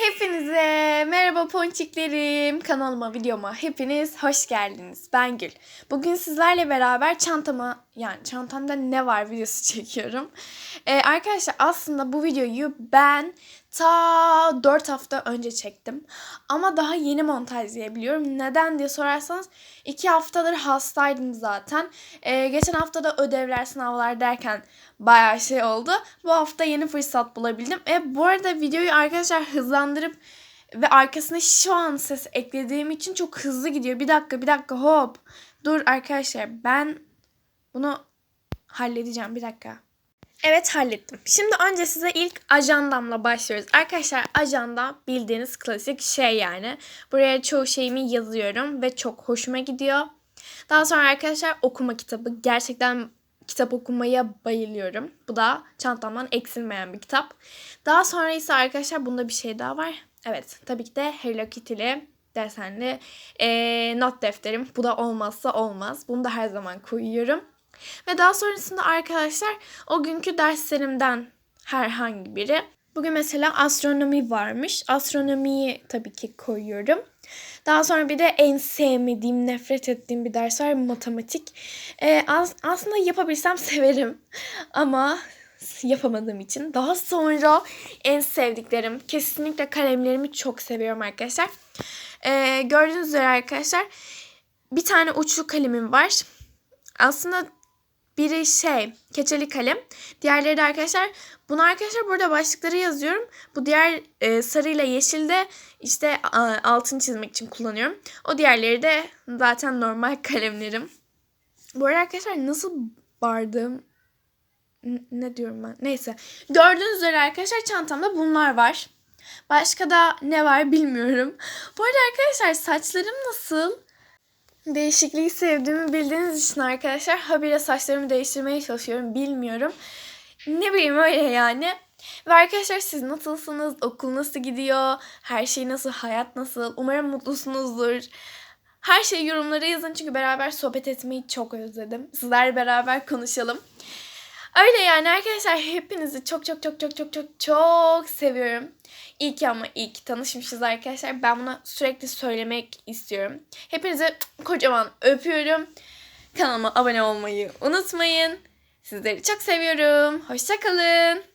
Hepinize merhaba ponçiklerim. Kanalıma, videoma hepiniz hoş geldiniz. Ben Gül. Bugün sizlerle beraber çantama yani çantamda ne var videosu çekiyorum. Ee, arkadaşlar aslında bu videoyu ben ta 4 hafta önce çektim. Ama daha yeni montajlayabiliyorum. Neden diye sorarsanız 2 haftadır hastaydım zaten. Ee, geçen hafta da ödevler, sınavlar derken bayağı şey oldu. Bu hafta yeni fırsat bulabildim. E, bu arada videoyu arkadaşlar hızlandırıp ve arkasına şu an ses eklediğim için çok hızlı gidiyor. Bir dakika bir dakika hop. Dur arkadaşlar ben bunu halledeceğim bir dakika. Evet hallettim. Şimdi önce size ilk ajandamla başlıyoruz. Arkadaşlar ajanda bildiğiniz klasik şey yani. Buraya çoğu şeyimi yazıyorum ve çok hoşuma gidiyor. Daha sonra arkadaşlar okuma kitabı. Gerçekten kitap okumaya bayılıyorum. Bu da çantamdan eksilmeyen bir kitap. Daha sonra ise arkadaşlar bunda bir şey daha var. Evet tabii ki de Hello Kitty'li desenli ee, not defterim. Bu da olmazsa olmaz. Bunu da her zaman koyuyorum. Ve daha sonrasında arkadaşlar o günkü derslerimden herhangi biri. Bugün mesela astronomi varmış. Astronomiyi tabii ki koyuyorum. Daha sonra bir de en sevmediğim, nefret ettiğim bir ders var matematik. Ee, as- aslında yapabilsem severim ama yapamadığım için. Daha sonra en sevdiklerim, kesinlikle kalemlerimi çok seviyorum arkadaşlar. Ee, gördüğünüz üzere arkadaşlar bir tane uçlu kalemim var. Aslında biri şey keçeli kalem. Diğerleri de arkadaşlar bunu arkadaşlar burada başlıkları yazıyorum. Bu diğer e, sarıyla yeşilde işte a, altını çizmek için kullanıyorum. O diğerleri de zaten normal kalemlerim. Bu arada arkadaşlar nasıl bardım N- ne diyorum ben? Neyse. Gördüğünüz üzere arkadaşlar çantamda bunlar var. Başka da ne var bilmiyorum. Bu arada arkadaşlar saçlarım nasıl? Değişikliği sevdiğimi bildiğiniz için arkadaşlar habire saçlarımı değiştirmeye çalışıyorum. Bilmiyorum. Ne bileyim öyle yani. Ve arkadaşlar siz nasılsınız? Okul nasıl gidiyor? Her şey nasıl? Hayat nasıl? Umarım mutlusunuzdur. Her şeyi yorumlara yazın çünkü beraber sohbet etmeyi çok özledim. Sizlerle beraber konuşalım. Öyle yani arkadaşlar hepinizi çok çok çok çok çok çok çok seviyorum. İyi ki ama iyi ki tanışmışız arkadaşlar. Ben bunu sürekli söylemek istiyorum. Hepinizi kocaman öpüyorum. Kanalıma abone olmayı unutmayın. Sizleri çok seviyorum. Hoşçakalın.